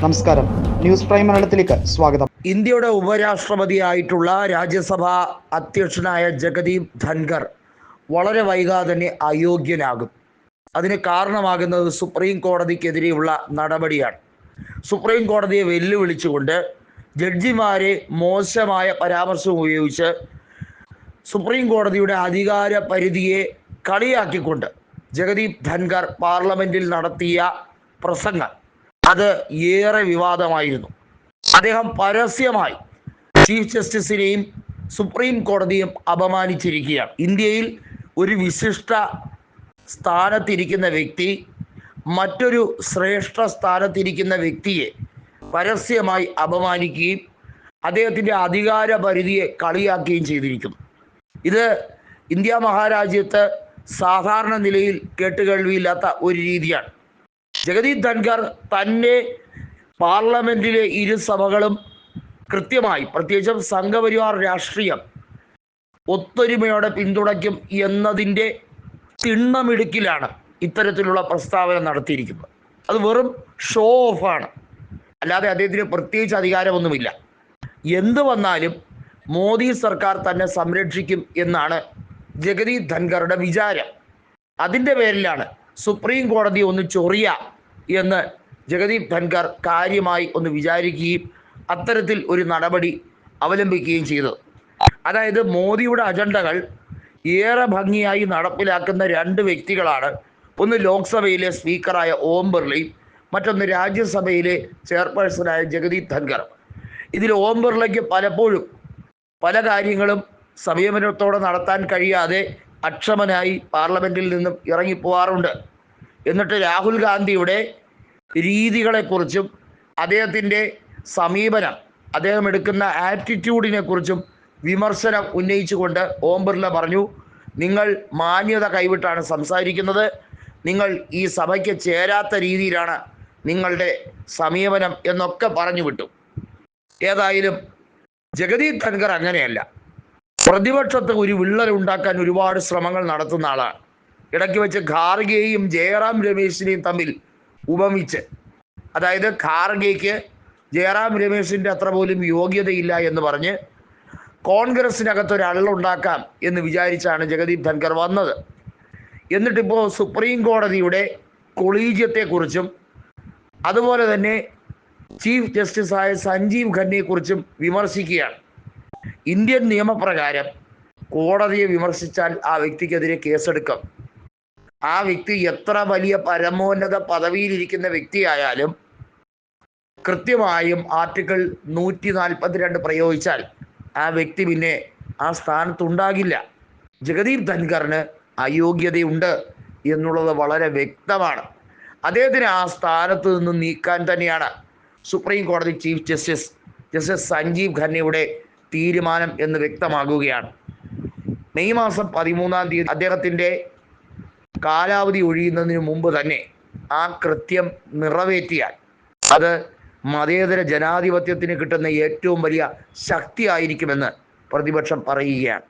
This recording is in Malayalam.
നമസ്കാരം. ന്യൂസ് പ്രൈം മലയാളത്തിലേക്ക് സ്വാഗതം. ഇന്ത്യയുടെ ഉപരാഷ്ട്രപതിയായിട്ടുള്ള രാജ്യസഭാ അധ്യക്ഷനായ ജഗദീപ് ധൻഖർ വളരെ വൈകാതെ തന്നെ അയോഗ്യനാകും. അതിന് കാരണമാകുന്നത് സുപ്രീം കോടതിക്കെതിരെയുള്ള നടപടിയാണ്. സുപ്രീം കോടതിയെ വെല്ലുവിളിച്ചുകൊണ്ട് ജഡ്ജിമാരെ മോശമായ പരാമർശം ഉപയോഗിച്ച് സുപ്രീം കോടതിയുടെ അധികാര പരിധിയെ കളിയാക്കിക്കൊണ്ട് ജഗദീപ് ധൻഖർ പാർലമെന്റിൽ നടത്തിയ പ്രസംഗം. അത് ഏറെ വിവാദമായിരുന്നു. അദ്ദേഹം പരസ്യമായി ചീഫ് ജസ്റ്റിസിനെയും സുപ്രീം കോടതിയും അപമാനിച്ചിരിക്കുകയാണ്. ഇന്ത്യയിൽ ഒരു വിശിഷ്ട സ്ഥാനത്തിരിക്കുന്ന വ്യക്തി മറ്റൊരു ശ്രേഷ്ഠ സ്ഥാനത്തിരിക്കുന്ന വ്യക്തിയെ പരസ്യമായി അപമാനിക്കുകയും അദ്ദേഹത്തിന്റെ അധികാര പരിധിയെ കളിയാക്കുകയും ചെയ്തിരിക്കുന്നു. ഇത് ഇന്ത്യ മഹാരാജ്യത്ത് സാധാരണ നിലയിൽ കേട്ടുകേൾവിയില്ലാത്ത ഒരു രീതിയാണ്. ജഗദീപ് ധൻഖർ തന്നെ പാർലമെന്റിലെ ഇരു സഭകളും കൃത്യമായി പ്രത്യേകിച്ചും സംഘപരിവാർ രാഷ്ട്രീയം ഒത്തൊരുമയോടെ പിന്തുണയ്ക്കും എന്നതിന്റെ തിണ്ണമിടുക്കിലാണ് ഇത്തരത്തിലുള്ള പ്രസ്താവന നടത്തിയിരിക്കുന്നത്. അത് വെറും ഷോ ഓഫ് ആണ്. അല്ലാതെ അദ്ദേഹത്തിന് പ്രത്യേകിച്ച് അധികാരമൊന്നുമില്ല. എന്ത് വന്നാലും മോദി സർക്കാർ തന്നെ സംരക്ഷിക്കും എന്നാണ് ജഗദീപ് ധൻഖറുടെ വിചാരം. അതിന്റെ പേരിലാണ് സുപ്രീം കോടതി ഒന്ന് ചൊറിയ എന്ന് ജഗദീപ് ധൻഖർ കാര്യമായി ഒന്ന് വിചാരിക്കുകയും അത്തരത്തിൽ ഒരു നടപടി അവലംബിക്കുകയും ചെയ്തത് അതായത് മോദിയുടെ അജണ്ടകൾ ഏറെ ഭംഗിയായി നടപ്പിലാക്കുന്ന രണ്ട് വ്യക്തികളാണ്. ഒന്ന് ലോക്സഭയിലെ സ്പീക്കറായ ഓം ബിർളയും മറ്റൊന്ന് രാജ്യസഭയിലെ ചെയർപേഴ്സണായ ജഗദീപ് ധൻഖർ ഇതിൽ ഓം ബിർളയ്ക്ക് പലപ്പോഴും പല കാര്യങ്ങളും സംയമനത്തോടെ നടത്താൻ കഴിയാതെ അക്ഷമനായി പാർലമെന്റിൽ നിന്നും ഇറങ്ങിപ്പോവാറുണ്ട്. എന്നിട്ട് രാഹുൽ ഗാന്ധിയുടെ രീതികളെക്കുറിച്ചും അദ്ദേഹത്തിന്റെ സമീപനം അദ്ദേഹം എടുക്കുന്ന ആറ്റിറ്റ്യൂഡിനെ കുറിച്ചും വിമർശനം ഉന്നയിച്ചുകൊണ്ട് ഓം ബിർള പറഞ്ഞു നിങ്ങൾ മാന്യത കൈവിട്ടാണ് സംസാരിക്കുന്നത്. നിങ്ങൾ ഈ സഭയ്ക്ക് ചേരാത്ത രീതിയിലാണ് നിങ്ങളുടെ സമീപനം എന്നൊക്കെ പറഞ്ഞു വിട്ടു. ഏതായാലും ജഗദീപ് ധൻഖർ അങ്ങനെയല്ല. പ്രതിപക്ഷത്ത് ഒരു വിള്ളൽ ഉണ്ടാക്കാൻ ഒരുപാട് ശ്രമങ്ങൾ നടത്തുന്ന ആളാണ്. ഇടയ്ക്ക് വെച്ച് ഖാർഗെയും ജയറാം രമേശിനെയും തമ്മിൽ ഉപമിച്ച്. അതായത് ഖാർഗെയ്ക്ക് ജയറാം രമേശിന്റെ അത്ര പോലും യോഗ്യതയില്ല എന്ന് പറഞ്ഞ് കോൺഗ്രസിനകത്ത് ഒരു അള്ളുണ്ടാക്കാം എന്ന് വിചാരിച്ചാണ് ജഗദീപ് ധൻഖർ വന്നത്. എന്നിട്ടിപ്പോൾ സുപ്രീം കോടതിയുടെ കൊളീജിയത്തെക്കുറിച്ചും അതുപോലെ തന്നെ ചീഫ് ജസ്റ്റിസായ സഞ്ജീവ് ഖന്നയെക്കുറിച്ചും വിമർശിക്കുകയാണ്. ഇന്ത്യൻ നിയമപ്രകാരം കോടതിയെ വിമർശിച്ചാൽ ആ വ്യക്തിക്കെതിരെ കേസെടുക്കും. ആ വ്യക്തി എത്ര വലിയ പരമോന്നത പദവിയിലിരിക്കുന്ന വ്യക്തിയായാലും കൃത്യമായും ആർട്ടിക്കിൾ നൂറ്റി നാൽപ്പത്തിരണ്ട് പ്രയോഗിച്ചാൽ ആ വ്യക്തി പിന്നെ ആ സ്ഥാനത്തുണ്ടാകില്ല. ജഗദീപ് ധൻഖറിന് അയോഗ്യതയുണ്ട് എന്നുള്ളത് വളരെ വ്യക്തമാണ്. അദ്ദേഹത്തിന് ആ സ്ഥാനത്ത് നിന്ന് നീക്കാൻ തന്നെയാണ് സുപ്രീം കോടതി ചീഫ് ജസ്റ്റിസ് ജസ്റ്റിസ് സഞ്ജീവ് ഖന്നയുടെ തീരുമാനം എന്ന് വ്യക്തമാകുകയാണ്. മെയ് മാസം പതിമൂന്നാം തീയതി അദ്ദേഹത്തിന്റെ കാലാവധി ഒഴിയുന്നതിന് മുമ്പ് തന്നെ ആ കൃത്യം നിറവേറ്റിയാൽ അത് മതേതര ജനാധിപത്യത്തിന് കിട്ടുന്ന ഏറ്റവും വലിയ ശക്തിയായിരിക്കുമെന്ന് പ്രതിപക്ഷം പറയുകയാണ്.